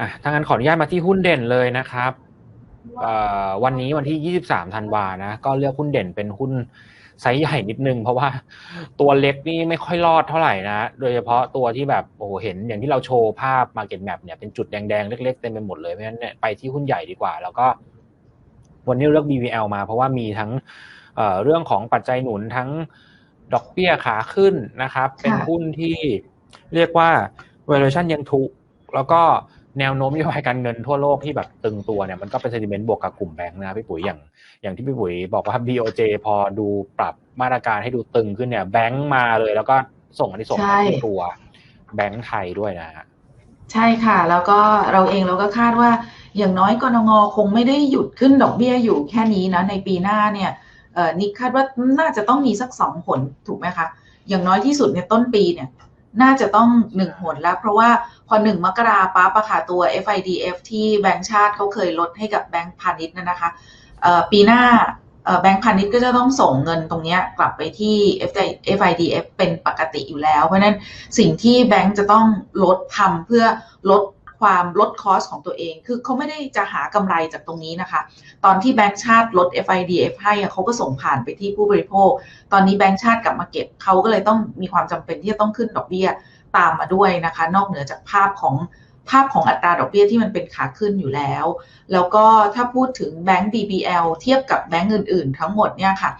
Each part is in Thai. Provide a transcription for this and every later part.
อะถ้างั้นขออนุญาตมาที่หุ้นเด่นเลยนะครับวันนี้วันที่ 23 ธันวานะ ก็เลือกหุ้นเด่นเป็นหุ้นไซส์ใหญ่นิดนึง เพราะว่าตัวเล็กนี่ไม่ค่อยรอดเท่าไหร่นะ โดยเฉพาะตัวที่แบบโอ้เห็นอย่างที่เราโชว์ภาพ Market Map เนี่ยเป็นจุดแดงๆ เล็กๆ เต็มไปหมดเลย เพราะฉะนั้นเนี่ยไปที่หุ้นใหญ่ดีกว่า แล้วก็วันนี้เลือก BVL มา เพราะว่ามีทั้งเรื่องของปัจจัยหนุนทั้งดอกเบี้ยขาขึ้นนะครับ เป็นหุ้นที่ เรียกว่า valuation ยังถูก แล้วก็แนวโน้มนโยบายการเงินทั่วโลกที่แบบตึงตัวเนี่ยมันก็เป็นเซนิเมนต์บวกกับกลุ่มแบงค์นะพี่ปุ๋ยอย่าง อย่างที่พี่ปุ๋ยบอกว่า BOJ พอดูปรับมาตรการให้ดูตึงขึ้นเนี่ย แบงค์มาเลย แล้วก็ส่งอันนี้ส่งที่ตัวแบงค์ไทยด้วยนะฮะใช่ค่ะ แล้วก็เราเองเราก็คาดว่าอย่างน้อยกรงงคงไม่ได้หยุดขึ้นดอกเบี้ยอยู่แค่นี้นะในปีหน้าเนี่ยเออนิกคาดว่าน่าจะต้องมีสักสองผลถูกไหมคะอย่างน้อยที่สุดในต้นปีเนี่ย น่าจะต้องหนึ่งหนแล้ว เพราะว่าพอหนึ่งมกราปั๊บอะค่ะตัว FIDF ที่แบงก์ชาติเขาเคยลดให้กับแบงก์พาณิชย์นะคะปีหน้าแบงก์พาณิชย์ก็จะต้องส่งเงินตรงนี้กลับไปที่ FIDF เป็นปกติอยู่แล้ว เพราะนั้นสิ่งที่แบงก์จะต้องลดทำเพื่อลด ความลดคอสของตัวเอง คือเขาไม่ได้จะหากำไรจากตรงนี้นะคะ ตอนที่แบงก์ชาติลด FIDF ให้เขาก็ส่งผ่านไปที่ผู้บริโภค ตอนนี้แบงก์ชาติกลับมาเก็บเขาก็เลยต้องมีความจำเป็นที่จะต้องขึ้นดอกเบี้ยตามมาด้วยนะคะ นอกเหนือจากภาพของภาพของอัตราดอกเบี้ยที่มันเป็นขาขึ้นอยู่แล้ว แล้วก็ถ้าพูดถึงแบงก์ BBL เทียบกับแบงก์อื่นๆ ทั้งหมดเนี่ยค่ะ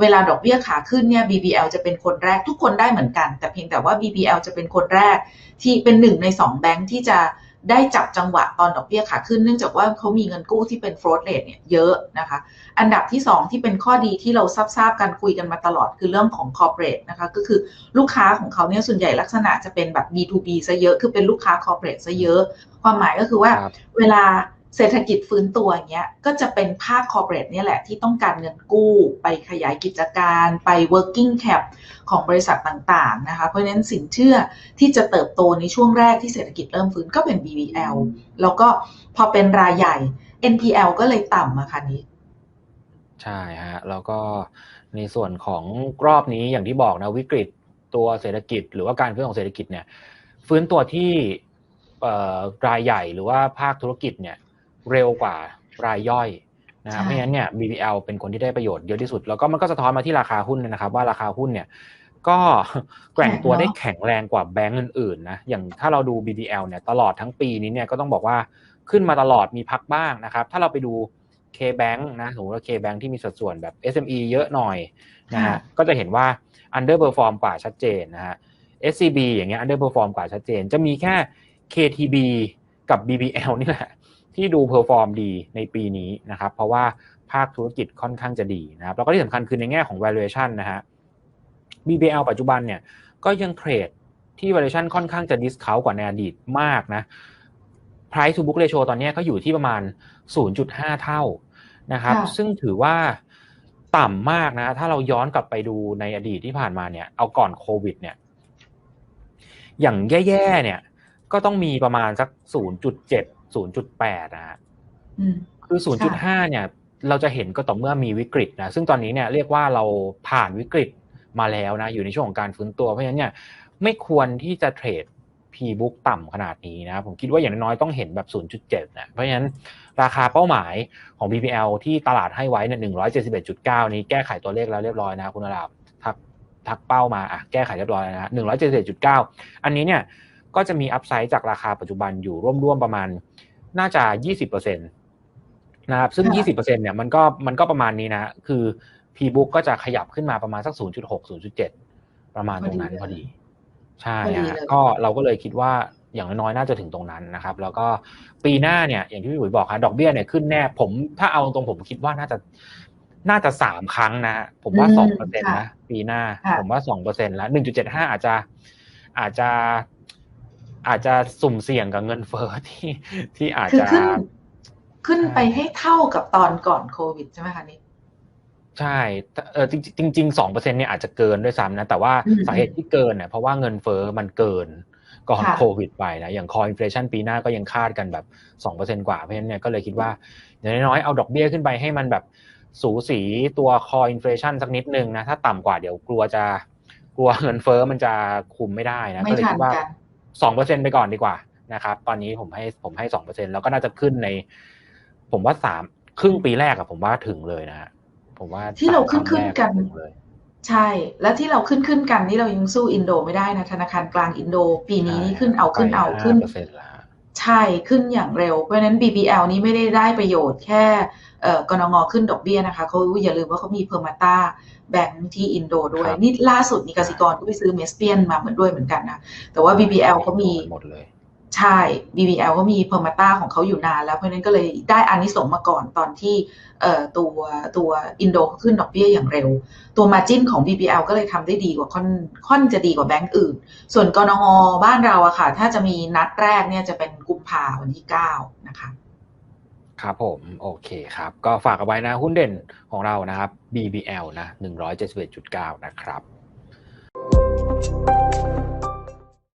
เวลาดอกเบี้ยขาขึ้นเนี่ย BBL จะเป็นคนแรกทุกคนได้เหมือนกัน แต่เพียงแต่ว่า BBL จะเป็นคนแรกที่เป็นหนึ่งใน 2 แบงก์ที่จะ ได้จับจังหวะตอนดอกเบี้ยขาขึ้นเนื่องจากว่าเขามีเงินกู้ที่เป็น fraud rate เนี่ยเยอะนะคะ อันดับที่ 2 ที่เป็นข้อดีที่เราทราบทราบกันคุยกันมาตลอดคือเรื่องของ corporate นะคะก็คือลูกค้าของเขาเนี่ยส่วนใหญ่ลักษณะจะเป็นแบบ B2B ซะเยอะ คือเป็นลูกค้า corporate ซะเยอะ ความหมายก็คือว่าเวลา เศรษฐกิจฟื้นตัวอย่างเงี้ยก็จะเป็นภาคคอร์เปอเรทนี่แหละที่ต้องการเงินกู้ไปขยายกิจการไป working cap ของบริษัทต่างๆนะคะเพราะฉะนั้นสินเชื่อที่จะเติบโตในช่วงแรกที่เศรษฐกิจเริ่มฟื้นก็เป็น BBL แล้วก็พอเป็นรายใหญ่ NPL ก็เลยต่ำอะค่ะนี้ ใช่ฮะแล้วก็ในส่วนของรอบนี้อย่างที่บอกนะวิกฤตตัวเศรษฐกิจ หรือว่าการฟื้นของเศรษฐกิจเนี่ยฟื้นตัวที่รายใหญ่หรือว่าภาคธุรกิจเนี่ย เร็วกว่ารายย่อยนะเพราะฉะนั้นเนี่ย BBL เป็นคนที่ได้ประโยชน์เยอะที่สุด แล้วก็มันก็สะท้อนมาที่ราคาหุ้นนะครับ ว่าราคาหุ้นเนี่ย ก็แกว่งตัวได้แข็งแรงกว่าแบงก์อื่นๆนะอย่างถ้าเราดู BBL เนี่ยตลอดทั้งปีนี้เนี่ยก็ต้องบอกว่าขึ้นมาตลอดมีพักบ้างนะครับ ถ้าเราไปดู K-Bank นะสมมติว่า K-Bank ที่มีสัดส่วนแบบ SME เยอะหน่อยนะฮะก็จะเห็นว่า underperform กว่าชัดเจนนะฮะ SCB อย่างเงี้ย underperform กว่าชัดเจน จะมีแค่ KTB กับ BBL นี่แหละ ที่ดูเพอร์ฟอร์มดีในปีนี้นะครับ เพราะว่าภาคธุรกิจค่อนข้างจะดีนะครับ แล้วก็ที่สำคัญคือในแง่ของ valuation นะฮะ BBL ปัจจุบันเนี่ยก็ยังเทรดที่ valuation ค่อนข้างจะ discount กว่าในอดีตมากนะ price to book ratio ตอนนี้ก็อยู่ที่ประมาณ 0.5 เท่านะครับ ซึ่งถือว่าต่ำมากนะ ถ้าเราย้อนกลับไปดูในอดีตที่ผ่านมาเนี่ย เอาก่อนโควิดเนี่ย อย่างแย่ๆเนี่ย ก็ต้องมีประมาณสัก 0.7 0.8นะฮะคือ 0.5 เนี่ย เราจะเห็นก็ต่อเมื่อมีวิกฤตนะ ซึ่งตอนนี้เนี่ยเรียกว่าเราผ่านวิกฤตมาแล้วนะ อยู่ในช่วงของการฟื้นตัว เพราะฉะนั้นเนี่ยไม่ควรที่จะเทรด P-book ต่ำขนาดนี้นะ ผมคิดว่าอย่างน้อยต้องเห็นแบบ 0.7 นะ เพราะฉะนั้นราคาเป้าหมายของ BPL ที่ตลาดให้ไว้เนี่ย171.9 นี้แก้ไขตัวเลขแล้วเรียบร้อยนะคุณอารามทักทักเป้ามาอะแก้ไขเรียบร้อยนะ171.9 อันนี้เนี่ย ก็จะมีอัพไซด์จากราคาปัจจุบันอยู่ร่วมๆประมาณน่าจะยี่สิบเปอร์เซ็นตนะครับซึ่งยี่สิบเปอร์เซ็นเนี่ยมันก็มันก็ประมาณนี้นะ คือ P-book ก็จะขยับขึ้นมาประมาณสักศูนย์จุดหกศูนย์จุดเจ็ดประมาณตรงนั้นพอดี ใช่ฮะก็เราก็เลยคิดว่าอย่างน้อยน่าจะถึงตรงนั้นนะครับ แล้วก็ปีหน้าเนี่ยอย่างที่พี่หุยบอกครับดอกเบี้ยเนี่ยขึ้นแน่ผมถ้าเอาตรงผมคิดว่าน่าจะน่าจะสามครั้งนะ ผมว่าสองเปอร์เซ็นต์นะ ปีหน้า ผมว่าสองเปอร์เซ็นต์แล้วหนึ่งจุดเจ็ดห้าอาจจะอาจจะ อาจจะสุ่มเสี่ยงกับเงินเฟ้อที่ที่อาจจะขึ้นขึ้นไปให้เท่ากับตอนก่อนโควิดใช่ไหมคะนี่ใช่เออจริงจริงสองเปอร์เซ็นเนี่ยอาจจะเกินด้วยซ้ำนะ แต่ว่าสาเหตุที่เกินเนี่ยเพราะว่าเงินเฟ้อมันเกินก่อนโควิดไปนะ อย่างคออินฟลชันปีหน้าก็ยังคาดกันแบบสองเปอร์เซ็นกว่า เพราะฉะนั้นเนี่ยก็เลยคิดว่าอย่างน้อยเอาดอกเบี้ยขึ้นไปให้มันแบบสูสีตัวคออินฟลชันสักนิดนึงนะ ถ้าต่ำกว่าเดี๋ยวกลัวจะกลัวเงินเฟ้อมันจะคุมไม่ได้นะก็เลยคิดว่า สองเปอร์เซ็นไปก่อนดีกว่านะครับ ตอนนี้ผมให้ผมให้สองเปอร์เซ็นแล้วก็น่าจะขึ้นใน ผมว่าสามครึ่งปีแรกอะผมว่าถึงเลยนะฮะผมว่าที่เราขึ้นสมขึ้นแรกันถึงเลยใช่ และที่เราขึ้นขึ้นกันนี่เรายังสู้อินโดไม่ได้นะธนาคารกลางอินโด ปีนี้นี่ขึ้นเอาขึ้นเอาขึ้น เปอร์เซ็นต์ละใช่ขึ้นอย่างเร็ว เพราะฉะนั้น BBL นี้ไม่ได้ได้ประโยชน์แค่เอ่อกรงงขึ้นดอกเบี้ยนะคะเขาอย่าลืมว่าเขามีเพอร์มาตาแบงค์ที่อินโดด้วย นี่ล่าสุดนี่กสิกรก็ไปซื้อเมสเปียนมาเหมือนด้วยเหมือนกันนะ แต่ว่า BBL เขามีหมดเลย ใช่ BBL ก็มีเพอร์มาตาของเขาอยู่นานแล้ว เพราะนั้นก็เลยได้อานิสงมาก่อนตอนที่ตัวตัวอินโดขึ้นดอกเบี้ยอย่างเร็ว ตัวมาจิ้นของ BBL ก็เลยทำได้ดีกว่าค่อนค่อนจะดีกว่าแบงก์อื่น ส่วนกนงบ้านเราอะค่ะ ถ้าจะมีนัดแรกเนี่ยจะเป็นกุมภาวันที่ 9 นะคะ ครับผม โอเคครับ ก็ฝากเอาไว้นะหุ้นเด่นของเรานะครับ BBL นะ171.9 นะครับ